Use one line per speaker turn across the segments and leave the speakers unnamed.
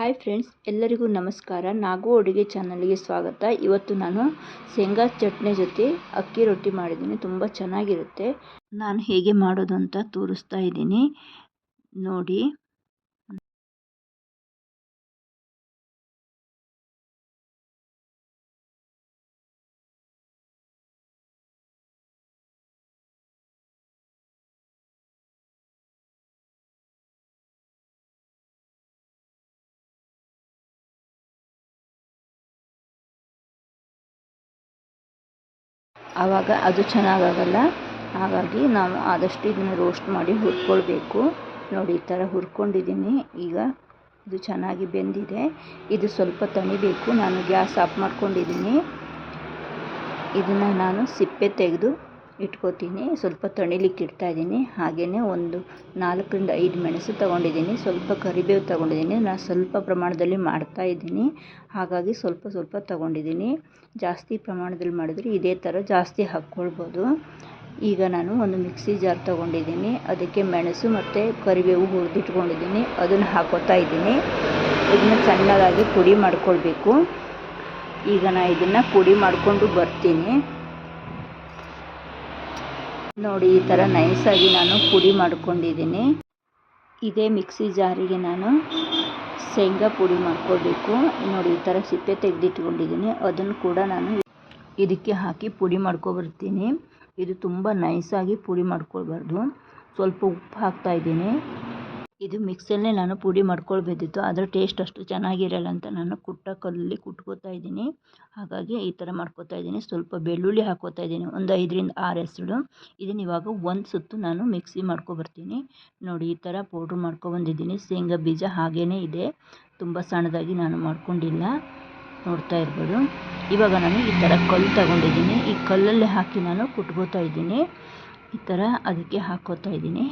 Hi friends ಎಲ್ಲರಿಗೂ ನಮಸ್ಕಾರ. ನಾಗು ಅಡುಗೆ ಚಾನಲ್ಗೆ ಸ್ವಾಗತ. ಇವತ್ತು ನಾನು ಶೇಂಗಾ ಚಟ್ನಿ ಜೊತೆ ಅಕ್ಕಿ ರೊಟ್ಟಿ ಮಾಡಿದ್ದೀನಿ. ತುಂಬ ಚೆನ್ನಾಗಿರುತ್ತೆ. ನಾನು ಹೇಗೆ ಮಾಡೋದು ಅಂತ ತೋರಿಸ್ತಾ ಇದ್ದೀನಿ. ನೋಡಿ. ಆವಾಗ ಅದು ಚೆನ್ನಾಗಾಗಲ್ಲ. ಹಾಗಾಗಿ ನಾವು ಆದಷ್ಟು ಇದನ್ನು ರೋಸ್ಟ್ ಮಾಡಿ ಹುರ್ಕೊಳ್ಬೇಕು. ನೋಡಿ, ಈ ಥರ ಹುರ್ಕೊಂಡಿದ್ದೀನಿ. ಈಗ ಇದು ಚೆನ್ನಾಗಿ ಬೆಂದಿದೆ. ಇದು ಸ್ವಲ್ಪ ತಣಿಬೇಕು. ನಾನು ಗ್ಯಾಸ್ ಆಫ್ ಮಾಡ್ಕೊಂಡಿದ್ದೀನಿ. ಇದನ್ನು ನಾನು ಸಿಪ್ಪೆ ತೆಗೆದು ಇಟ್ಕೋತೀನಿ. ಸ್ವಲ್ಪ ತಣಿಲಿಕ್ಕೆ ಇಡ್ತಾ ಇದ್ದೀನಿ ಹಾಗೆಯೇ ಒಂದು ನಾಲ್ಕರಿಂದ ಐದು ಮೆಣಸು ತೊಗೊಂಡಿದ್ದೀನಿ. ಸ್ವಲ್ಪ ಕರಿಬೇವು ತೊಗೊಂಡಿದ್ದೀನಿ. ನಾನು ಸ್ವಲ್ಪ ಪ್ರಮಾಣದಲ್ಲಿ ಮಾಡ್ತಾ ಇದ್ದೀನಿ ಹಾಗಾಗಿ ಸ್ವಲ್ಪ ಸ್ವಲ್ಪ ತೊಗೊಂಡಿದ್ದೀನಿ. ಜಾಸ್ತಿ ಪ್ರಮಾಣದಲ್ಲಿ ಮಾಡಿದರೆ ಇದೇ ಥರ ಜಾಸ್ತಿ ಹಾಕ್ಕೊಳ್ಬೋದು. ಈಗ ನಾನು ಒಂದು ಮಿಕ್ಸಿ ಜಾರ್ ತೊಗೊಂಡಿದ್ದೀನಿ. ಅದಕ್ಕೆ ಮೆಣಸು ಮತ್ತು ಕರಿಬೇವು ಹುರಿದಿಟ್ಕೊಂಡಿದ್ದೀನಿ. ಅದನ್ನು ಹಾಕೋತಾ ಇದ್ದೀನಿ ಇದನ್ನು ಸಣ್ಣದಾಗಿ ಪುಡಿ ಮಾಡ್ಕೊಳ್ಬೇಕು. ಈಗ ನಾನು ಇದನ್ನು ಪುಡಿ ಮಾಡಿಕೊಂಡು ಬರ್ತೀನಿ. ನೋಡಿ, ಈ ಥರ ನೈಸಾಗಿ ನಾನು ಪುಡಿ ಮಾಡ್ಕೊಂಡಿದ್ದೀನಿ. ಇದೇ ಮಿಕ್ಸಿ ಜಾರಿಗೆ ನಾನು ಶೇಂಗಾ ಪುಡಿ ಮಾಡ್ಕೊಳ್ಬೇಕು. ನೋಡಿ, ಈ ಥರ ಸಿಪ್ಪೆ ತೆಗೆದಿಟ್ಕೊಂಡಿದ್ದೀನಿ. ಅದನ್ನು ಕೂಡ ನಾನು ಇದಕ್ಕೆ ಹಾಕಿ ಪುಡಿ ಮಾಡ್ಕೊಬರ್ತೀನಿ. ಇದು ತುಂಬ ನೈಸಾಗಿ ಪುಡಿ ಮಾಡ್ಕೊಳ್ಬಾರ್ದು. ಸ್ವಲ್ಪ ಉಪ್ಪು ಹಾಕ್ತಾಯಿದ್ದೀನಿ ಇದು ಮಿಕ್ಸಲ್ಲೇ ನಾನು ಪುಡಿ ಮಾಡ್ಕೊಳ್ಬೇಕಿತ್ತು ಅದರ ಟೇಸ್ಟ್ ಅಷ್ಟು ಚೆನ್ನಾಗಿರಲ್ಲ ಅಂತ ನಾನು ಕುಟ್ಟ ಕಲ್ಲಲ್ಲಿ ಕುಟ್ಕೋತಾ ಇದ್ದೀನಿ. ಹಾಗಾಗಿ ಈ ಥರ ಮಾಡ್ಕೋತಾ ಇದ್ದೀನಿ. ಸ್ವಲ್ಪ ಬೆಳ್ಳುಳ್ಳಿ ಹಾಕೋತಾ ಇದ್ದೀನಿ. ಒಂದು ಐದರಿಂದ ಆರು ಹೆಸರು ಇದನ್ನು ಇವಾಗ ಒಂದು ಸುತ್ತು ನಾನು ಮಿಕ್ಸಿ ಮಾಡ್ಕೊಬರ್ತೀನಿ ನೋಡಿ, ಈ ಥರ ಪೌಡ್ರ್ ಮಾಡ್ಕೊಬಂದಿದ್ದೀನಿ ಶೇಂಗಾ ಬೀಜ ಹಾಗೇ ಇದೆ. ತುಂಬ ಸಣ್ಣದಾಗಿ ನಾನು ಮಾಡ್ಕೊಂಡಿಲ್ಲ. ನೋಡ್ತಾ ಇರ್ಬೋದು. ಇವಾಗ ನಾನು ಈ ಥರ ಕಲ್ಲು ತಗೊಂಡಿದ್ದೀನಿ. ಈ ಕಲ್ಲಲ್ಲಿ ಹಾಕಿ ನಾನು ಕುಟ್ಕೋತಾ ಇದ್ದೀನಿ. ಈ ಥರ ಅದಕ್ಕೆ ಹಾಕೋತಾ ಇದ್ದೀನಿ.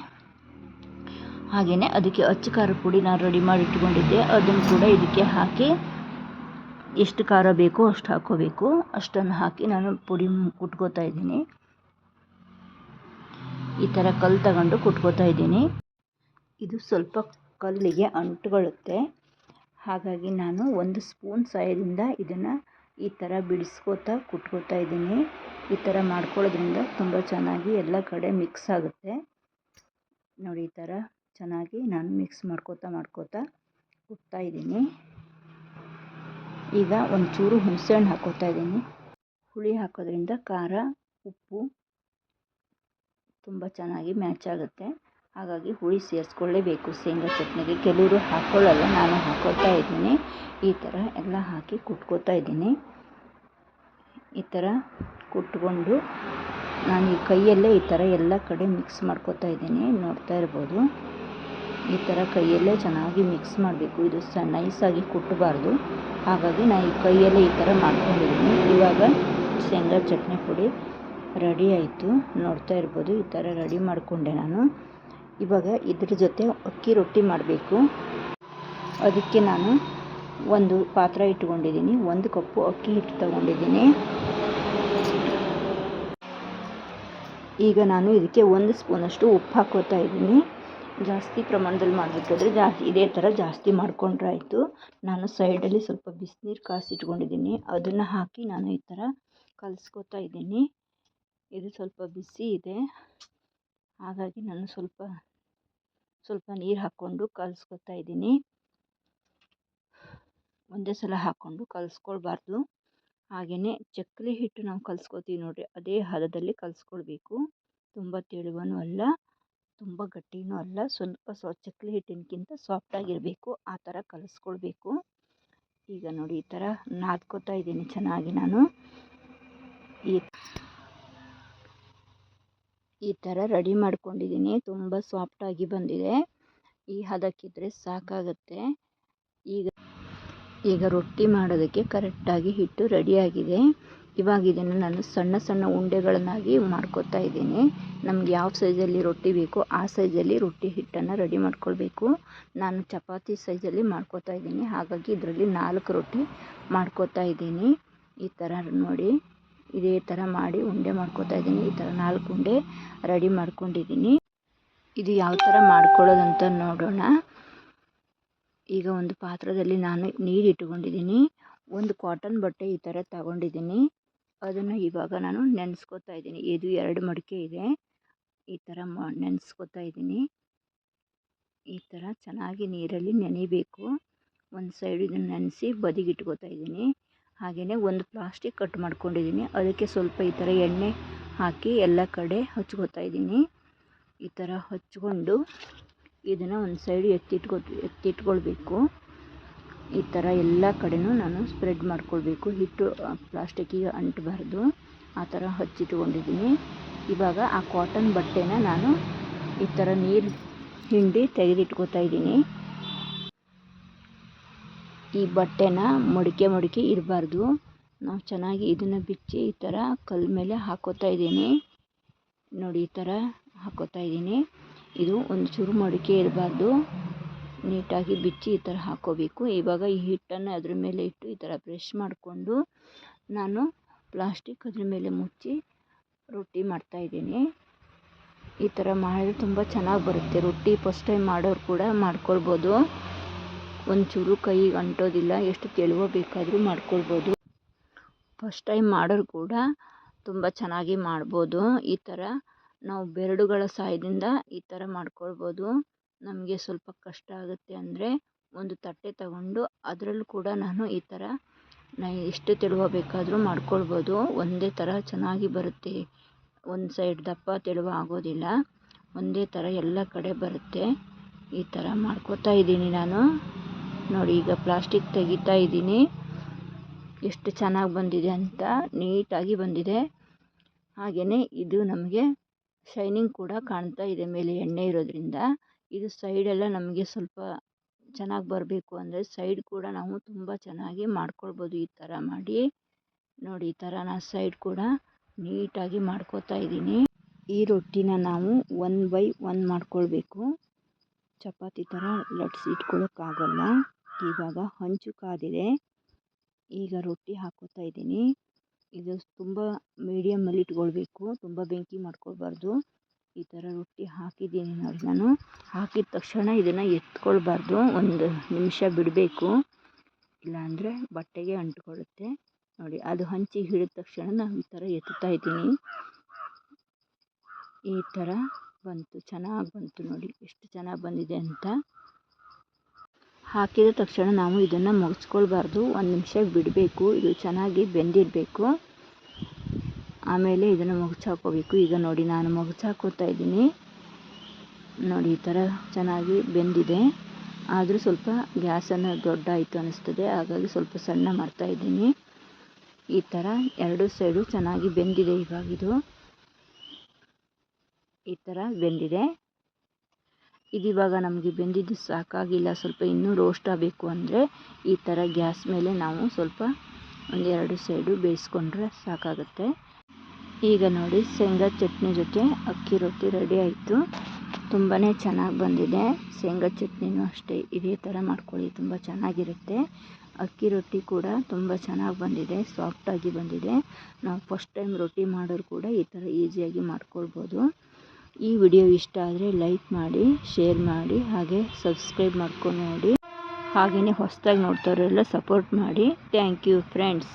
ಹಾಗೆಯೇ ಅದಕ್ಕೆ ಅಚ್ಚು ಖಾರ ಪುಡಿ ನಾನು ರೆಡಿ ಮಾಡಿ ಇಟ್ಕೊಂಡಿದ್ದೆ ಅದನ್ನು ಕೂಡ ಇದಕ್ಕೆ ಹಾಕಿ ಎಷ್ಟು ಖಾರ ಬೇಕೋ ಅಷ್ಟು ಹಾಕೋಬೇಕು. ಅಷ್ಟನ್ನು ಹಾಕಿ ನಾನು ಪುಡಿ ಕುಟ್ಕೋತಾ ಇದ್ದೀನಿ. ಈ ಥರ ಕಲ್ಲು ತಗೊಂಡು ಕುಟ್ಕೋತಾ ಇದ್ದೀನಿ. ಇದು ಸ್ವಲ್ಪ ಕಲ್ಲಿಗೆ ಅಂಟುಕೊಳ್ಳುತ್ತೆ. ಹಾಗಾಗಿ ನಾನು ಒಂದು ಸ್ಪೂನ್ ಸಹಾಯದಿಂದ ಇದನ್ನು ಈ ಥರ ಬಿಡಿಸ್ಕೋತಾ ಕುಟ್ಕೋತಾ ಇದ್ದೀನಿ. ಈ ಥರ ಮಾಡ್ಕೊಳ್ಳೋದ್ರಿಂದ ತುಂಬ ಚೆನ್ನಾಗಿ ಎಲ್ಲ ಕಡೆ ಮಿಕ್ಸ್ ಆಗುತ್ತೆ. ನೋಡಿ ಈ ಥರ ಚೆನ್ನಾಗಿ ನಾನು ಮಿಕ್ಸ್ ಮಾಡ್ಕೋತಾ ಮಾಡ್ಕೋತಾ ಕುಟ್ತಾ ಇದ್ದೀನಿ. ಈಗ ಒಂಚೂರು ಹುಣಸೆಹಣ್ಣು ಹಾಕೋತಾ ಇದ್ದೀನಿ. ಹುಳಿ ಹಾಕೋದ್ರಿಂದ ಖಾರ, ಉಪ್ಪು ತುಂಬ ಚೆನ್ನಾಗಿ ಮ್ಯಾಚ್ ಆಗುತ್ತೆ. ಹಾಗಾಗಿ ಹುಳಿ ಸೇರಿಸ್ಕೊಳ್ಳೇಬೇಕು. ಶೇಂಗಾ ಚಟ್ನಿಗೆ ಕೆಲವರು ಹಾಕ್ಕೊಳ್ಳಲ್ಲ ನಾನು ಹಾಕೋತಾ ಇದ್ದೀನಿ. ಈ ಥರ ಎಲ್ಲ ಹಾಕಿ ಕುಟ್ಕೋತಾ ಇದ್ದೀನಿ. ಈ ಥರ ಕುಟ್ಕೊಂಡು ನಾನು ಈ ಕೈಯಲ್ಲೇ ಈ ಥರ ಎಲ್ಲ ಕಡೆ ಮಿಕ್ಸ್ ಮಾಡ್ಕೋತಾ ಇದ್ದೀನಿ. ನೋಡ್ತಾ ಇರ್ಬೋದು. ಈ ಥರ ಕೈಯಲ್ಲೇ ಚೆನ್ನಾಗಿ ಮಿಕ್ಸ್ ಮಾಡಬೇಕು. ಇದು ಸ ನೈಸಾಗಿ ಕುಟ್ಟಬಾರ್ದು ಹಾಗಾಗಿ ನಾನು ಈ ಕೈಯಲ್ಲೇ ಈ ಥರ ಮಾಡ್ಕೊಂಡಿದ್ದೀನಿ. ಇವಾಗ ಶೇಂಗಾ ಚಟ್ನಿ ಪುಡಿ ರೆಡಿ ಆಯಿತು. ನೋಡ್ತಾ ಇರ್ಬೋದು, ಈ ಥರ ರೆಡಿ ಮಾಡಿಕೊಂಡೆ ನಾನು. ಇವಾಗ ಇದ್ರ ಜೊತೆ ಅಕ್ಕಿ ರೊಟ್ಟಿ ಮಾಡಬೇಕು. ಅದಕ್ಕೆ ನಾನು ಒಂದು ಪಾತ್ರ ಇಟ್ಕೊಂಡಿದ್ದೀನಿ. ಒಂದು ಕಪ್ಪು ಅಕ್ಕಿ ಹಿಟ್ಟು ತಗೊಂಡಿದ್ದೀನಿ. ಈಗ ನಾನು ಇದಕ್ಕೆ ಒಂದು ಸ್ಪೂನಷ್ಟು ಉಪ್ಪು ಹಾಕೋತಾ ಇದ್ದೀನಿ. ಜಾಸ್ತಿ ಪ್ರಮಾಣದಲ್ಲಿ ಮಾಡಬೇಕಾದ್ರೆ ಜಾಸ್ತಿ ಇದೇ ಥರ ಜಾಸ್ತಿ ಮಾಡಿಕೊಂಡ್ರೆ ಆಯಿತು ನಾನು ಸೈಡಲ್ಲಿ ಸ್ವಲ್ಪ ಬಿಸಿನೀರು ಕಾಸಿಟ್ಕೊಂಡಿದ್ದೀನಿ. ಅದನ್ನು ಹಾಕಿ ನಾನು ಈ ಥರ ಕಲಿಸ್ಕೋತಾ ಇದ್ದೀನಿ. ಇದು ಸ್ವಲ್ಪ ಬಿಸಿ ಇದೆ. ಹಾಗಾಗಿ ನಾನು ಸ್ವಲ್ಪ ಸ್ವಲ್ಪ ನೀರು ಹಾಕ್ಕೊಂಡು ಕಲಿಸ್ಕೊತಾ ಇದ್ದೀನಿ. ಒಂದೇ ಸಲ ಹಾಕ್ಕೊಂಡು ಕಲಿಸ್ಕೊಳ್ಬಾರ್ದು. ಹಾಗೆಯೇ ಚಕ್ಕಲಿ ಹಿಟ್ಟು ನಾವು ಕಲಿಸ್ಕೋತೀವಿ ನೋಡಿರಿ, ಅದೇ ಹದದಲ್ಲಿ ಕಲಿಸ್ಕೊಳ್ಬೇಕು. ತುಂಬ ತೆಳುವನೂ ಅಲ್ಲ. ತುಂಬ ಗಟ್ಟಿನೂ ಅಲ್ಲ, ಸ್ವಲ್ಪ ಸ್ವ ಚಕ್ಕಲಿ ಹಿಟ್ಟಿನಕ್ಕಿಂತ ಸಾಫ್ಟಾಗಿರಬೇಕು, ಆ ಥರ ಕಲಿಸ್ಕೊಳ್ಬೇಕು. ಈಗ ನೋಡಿ ಈ ಥರ ನಾದ್ಕೋತಾ ಇದ್ದೀನಿ ಚೆನ್ನಾಗಿ ನಾನು. ಈ ಈ ಥರ ರೆಡಿ ಮಾಡ್ಕೊಂಡಿದ್ದೀನಿ, ತುಂಬ ಸಾಫ್ಟಾಗಿ ಬಂದಿದೆ. ಈ ಹದಕ್ಕಿದ್ರೆ ಸಾಕಾಗುತ್ತೆ. ಈಗ ಈಗ ರೊಟ್ಟಿ ಮಾಡೋದಕ್ಕೆ ಕರೆಕ್ಟಾಗಿ ಹಿಟ್ಟು ರೆಡಿಯಾಗಿದೆ. ಇವಾಗ ಇದನ್ನು ನಾನು ಸಣ್ಣ ಸಣ್ಣ ಉಂಡೆಗಳನ್ನಾಗಿ ಮಾಡ್ಕೋತಾ ಇದ್ದೀನಿ. ನಮ್ಗೆ ಯಾವ ಸೈಜಲ್ಲಿ ರೊಟ್ಟಿ ಬೇಕೋ ಆ ಸೈಜಲ್ಲಿ ರೊಟ್ಟಿ ಹಿಟ್ಟನ್ನು ರೆಡಿ ಮಾಡ್ಕೊಳ್ಬೇಕು. ನಾನು ಚಪಾತಿ ಸೈಜಲ್ಲಿ ಮಾಡ್ಕೋತಾ ಇದ್ದೀನಿ. ಹಾಗಾಗಿ ಇದರಲ್ಲಿ ನಾಲ್ಕು ರೊಟ್ಟಿ ಮಾಡ್ಕೋತಾ ಇದ್ದೀನಿ. ಈ ಥರ ನೋಡಿ, ಇದೇ ಥರ ಮಾಡಿ ಉಂಡೆ ಮಾಡ್ಕೋತಾ ಇದ್ದೀನಿ. ಈ ಥರ ನಾಲ್ಕು ಉಂಡೆ ರೆಡಿ ಮಾಡ್ಕೊಂಡಿದ್ದೀನಿ. ಇದು ಯಾವ ಥರ ಮಾಡ್ಕೊಳ್ಳೋದಂತ ನೋಡೋಣ. ಈಗ ಒಂದು ಪಾತ್ರದಲ್ಲಿ ನಾನು ನೀರು ಇಟ್ಕೊಂಡಿದ್ದೀನಿ ಒಂದು ಕಾಟನ್ ಬಟ್ಟೆ ಈ ಥರ ತಗೊಂಡಿದ್ದೀನಿ. ಅದನ್ನು ಇವಾಗ ನಾನು ನೆನೆಸ್ಕೊತಾ ಇದ್ದೀನಿ. ಇದು ಎರಡು ಮಡಿಕೆ ಇದೆ. ಈ ಥರ ಮ, ನೆನೆಸ್ಕೊತಾ ಇದ್ದೀನಿ. ಈ ಥರ ಚೆನ್ನಾಗಿ ನೀರಲ್ಲಿ ನೆನಿಬೇಕು. ಒಂದು ಸೈಡ್ ಇದನ್ನು ನೆನೆಸಿ ಬದಿಗೆ ಇಟ್ಕೊತಾ ಇದ್ದೀನಿ. ಹಾಗೆಯೇ ಒಂದು ಪ್ಲಾಸ್ಟಿಕ್ ಕಟ್ ಮಾಡ್ಕೊಂಡಿದ್ದೀನಿ. ಅದಕ್ಕೆ ಸ್ವಲ್ಪ ಈ ಥರ ಎಣ್ಣೆ ಹಾಕಿ ಎಲ್ಲ ಕಡೆ ಹಚ್ಕೋತಾ ಇದ್ದೀನಿ. ಈ ಥರ ಹಚ್ಕೊಂಡು ಇದನ್ನು ಒಂದು ಸೈಡ್ ಎತ್ತಿಟ್ಕೊ ಎತ್ತಿಟ್ಕೊಳ್ಬೇಕು. ಈ ಥರ ಎಲ್ಲ ಕಡೆನೂ ನಾನು ಸ್ಪ್ರೆಡ್ ಮಾಡ್ಕೊಳ್ಬೇಕು. ಹಿಟ್ಟು ಪ್ಲಾಸ್ಟಿಕ್ಕಿಗೆ ಅಂಟಬಾರ್ದು. ಆ ಥರ ಹಚ್ಚಿಟ್ಕೊಂಡಿದ್ದೀನಿ. ಇವಾಗ ಆ ಕಾಟನ್ ಬಟ್ಟೆನ ನಾನು ಈ ಥರ ನೀರು ಹಿಂಡಿ ತೆಗೆದಿಟ್ಕೋತಾ ಇದ್ದೀನಿ. ಈ ಬಟ್ಟೆನ ಮಡಿಕೆ ಮಡಿಕೆ ಇರಬಾರ್ದು. ನಾವು ಚೆನ್ನಾಗಿ ಇದನ್ನು ಬಿಚ್ಚಿ ಈ ಥರ ಕಲ್ಲ ಮೇಲೆ ಹಾಕೋತಾ ಇದ್ದೀನಿ. ನೋಡಿ ಈ ಥರ ಹಾಕೋತಾ ಇದ್ದೀನಿ. ಇದು ಒಂದು ಚೂರು ಮಡಿಕೆ ಇರಬಾರ್ದು. ನೀಟಾಗಿ ಬಿಚ್ಚಿ ಈ ಥರ ಹಾಕ್ಕೋಬೇಕು ಇವಾಗ ಈ ಹಿಟ್ಟನ್ನು ಅದ್ರ ಮೇಲೆ ಇಟ್ಟು ಈ ಥರ ಬ್ರಷ್ ಮಾಡಿಕೊಂಡು ನಾನು ಪ್ಲಾಸ್ಟಿಕ್ ಅದ್ರ ಮೇಲೆ ಮುಚ್ಚಿ ರೊಟ್ಟಿ ಮಾಡ್ತಾಯಿದ್ದೀನಿ ಈ ಥರ ಮಾಡಿದ್ರೆ ತುಂಬ ಚೆನ್ನಾಗಿ ಬರುತ್ತೆ. ರೊಟ್ಟಿ ಫಸ್ಟ್ ಟೈಮ್ ಮಾಡೋರು ಕೂಡ ಮಾಡ್ಕೊಳ್ಬೋದು. ಒಂಚೂರು ಕೈಗೆ ಅಂಟೋದಿಲ್ಲ, ಎಷ್ಟು ತೆಳುವ ಬೇಕಾದರೂ ಮಾಡ್ಕೊಳ್ಬೋದು. ಫಸ್ಟ್ ಟೈಮ್ ಮಾಡೋರು ಕೂಡ ತುಂಬ ಚೆನ್ನಾಗಿ ಮಾಡ್ಬೋದು. ಈ ಥರ ನಾವು ಬೆರಳುಗಳ ಸಹಾಯದಿಂದ ಈ ಥರ ಮಾಡ್ಕೊಳ್ಬೋದು. ನಮಗೆ ಸ್ವಲ್ಪ ಕಷ್ಟ ಆಗುತ್ತೆ ಅಂದರೆ ಒಂದು ತಟ್ಟೆ ತಗೊಂಡು ಅದರಲ್ಲೂ ಕೂಡ ನಾನು ಈ ಥರ ನಾ ಎಷ್ಟು ತೆಳುವ ಬೇಕಾದರೂ ಮಾಡ್ಕೊಳ್ಬೋದು. ಒಂದೇ ಥರ ಚೆನ್ನಾಗಿ ಬರುತ್ತೆ. ಒಂದು ಸೈಡ್ ದಪ್ಪ ತೆಳುವ ಆಗೋದಿಲ್ಲ. ಒಂದೇ ಥರ ಎಲ್ಲ ಕಡೆ ಬರುತ್ತೆ. ಈ ಥರ ಮಾಡ್ಕೋತಾ ಇದ್ದೀನಿ ನಾನು. ನೋಡಿ, ಈಗ ಪ್ಲಾಸ್ಟಿಕ್ ತೆಗಿತಾ ಇದ್ದೀನಿ. ಎಷ್ಟು ಚೆನ್ನಾಗಿ ಬಂದಿದೆ ಅಂತ ನೀಟಾಗಿ ಬಂದಿದೆ. ಹಾಗೆಯೇ ಇದು ನಮಗೆ ಶೈನಿಂಗ್ ಕೂಡ ಕಾಣ್ತಾ ಇದೆ ಮೇಲೆ ಎಣ್ಣೆ ಇರೋದ್ರಿಂದ. ಇದು ಸೈಡೆಲ್ಲ ನಮಗೆ ಸ್ವಲ್ಪ ಚೆನ್ನಾಗಿ ಬರಬೇಕು ಅಂದರೆ ಸೈಡ್ ಕೂಡ ನಾವು ತುಂಬ ಚೆನ್ನಾಗಿ ಮಾಡ್ಕೊಳ್ಬೋದು ಈ ಥರ ಮಾಡಿ. ನೋಡಿ ಈ ಥರ ನಾನು ಸೈಡ್ ಕೂಡ ನೀಟಾಗಿ ಮಾಡ್ಕೋತಾ ಇದ್ದೀನಿ. ಈ ರೊಟ್ಟಿನ ನಾವು ಒನ್ ಬೈ ಒನ್ ಮಾಡ್ಕೊಳ್ಬೇಕು. ಚಪಾತಿ ಥರ ಲಟ್ಸಿ ಇಟ್ಕೊಳ್ಳೋಕ್ಕಾಗಲ್ಲ ಇವಾಗ ಹಂಚು ಕಾದಿದೆ. ಈಗ ರೊಟ್ಟಿ ಹಾಕೋತಾ ಇದ್ದೀನಿ. ಇದು ತುಂಬ ಮೀಡಿಯಮ್ಮಲ್ಲಿ ಇಟ್ಕೊಳ್ಬೇಕು. ತುಂಬ ಬೆಂಕಿ ಮಾಡ್ಕೊಳ್ಬಾರ್ದು. ಈ ಥರ ರೊಟ್ಟಿ ಹಾಕಿದ್ದೀನಿ ನೋಡಿ ನಾನು. ಹಾಕಿದ ತಕ್ಷಣ ಇದನ್ನು ಎತ್ಕೊಳ್ಬಾರ್ದು. ಒಂದು ನಿಮಿಷ ಬಿಡಬೇಕು. ಇಲ್ಲಾಂದರೆ ಬಟ್ಟೆಗೆ ಅಂಟಿಕೊಳ್ಳುತ್ತೆ. ನೋಡಿ, ಅದು ಹಂಚಿ ಹಿಡಿದ ತಕ್ಷಣ ನಾನು ಈ ಥರ ಎತ್ತುತ್ತಾ ಇದ್ದೀನಿ. ಈ ಥರ ಬಂತು. ಚೆನ್ನಾಗಿ ಬಂತು ನೋಡಿ. ಎಷ್ಟು ಚೆನ್ನಾಗಿ ಬಂದಿದೆ ಅಂತ. ಹಾಕಿದ ತಕ್ಷಣ ನಾವು ಇದನ್ನು ಮುಗಿಸ್ಕೊಳ್ಬಾರ್ದು. ಒಂದು ನಿಮಿಷ ಬಿಡಬೇಕು. ಇದು ಚೆನ್ನಾಗಿ ಬೆಂದಿರಬೇಕು. ಆಮೇಲೆ ಇದನ್ನು ಹಾಕೋಬೇಕು ಈಗ ನೋಡಿ, ನಾನು ಹಾಕೋತಾ ಇದ್ದೀನಿ. ನೋಡಿ, ಈ ಥರ ಚೆನ್ನಾಗಿ ಬೆಂದಿದೆ. ಆದರೂ ಸ್ವಲ್ಪ ಗ್ಯಾಸನ್ನು ದೊಡ್ಡ ಆಯಿತು ಅನ್ನಿಸ್ತದೆ ಹಾಗಾಗಿ ಸ್ವಲ್ಪ ಸಣ್ಣ ಮಾಡ್ತಾ ಇದ್ದೀನಿ. ಈ ಥರ ಎರಡು ಸೈಡು ಚೆನ್ನಾಗಿ ಬೆಂದಿದೆ ಇವಾಗಿದು ಈ ಥರ ಬೆಂದಿದೆ. ಇದಿವಾಗ ನಮಗೆ ಬೆಂದಿದ್ದು ಸಾಕಾಗಿಲ್ಲ. ಸ್ವಲ್ಪ ಇನ್ನೂ ರೋಸ್ಟ್ ಆಗಬೇಕು ಅಂದರೆ ಈ ಥರ ಗ್ಯಾಸ್ ಮೇಲೆ ನಾವು ಸ್ವಲ್ಪ ಒಂದೆರಡು ಸೈಡು ಬೇಯಿಸ್ಕೊಂಡ್ರೆ ಸಾಕಾಗುತ್ತೆ. ಈಗ ನೋಡಿ, ಶೇಂಗಾ ಚಟ್ನಿ ಜೊತೆ ಅಕ್ಕಿ ರೊಟ್ಟಿ ರೆಡಿ ಆಯಿತು. ತುಂಬಾ ಚೆನ್ನಾಗಿ ಬಂದಿದೆ. ಶೇಂಗಾ ಚಟ್ನಿನೂ ಅಷ್ಟೇ ಇದೇ ಥರ ಮಾಡ್ಕೊಳ್ಳಿ, ತುಂಬ ಚೆನ್ನಾಗಿರುತ್ತೆ. ಅಕ್ಕಿ ರೊಟ್ಟಿ ಕೂಡ ತುಂಬ ಚೆನ್ನಾಗಿ ಬಂದಿದೆ ಸಾಫ್ಟಾಗಿ ಬಂದಿದೆ. ನಾವು ಫಸ್ಟ್ ಟೈಮ್ ರೊಟ್ಟಿ ಮಾಡೋರು ಕೂಡ ಈ ಥರ ಈಸಿಯಾಗಿ ಮಾಡ್ಕೊಳ್ಬೋದು. ಈ ವಿಡಿಯೋ ಇಷ್ಟ ಆದರೆ ಲೈಕ್ ಮಾಡಿ ಶೇರ್ ಮಾಡಿ, ಹಾಗೆ ಸಬ್ಸ್ಕ್ರೈಬ್ ಮಾಡ್ಕೊಂಡು ನೋಡಿ. ಹಾಗೆಯೇ ಹೊಸದಾಗಿ ನೋಡ್ತಾರೆಲ್ಲ ಸಪೋರ್ಟ್ ಮಾಡಿ. Thank you friends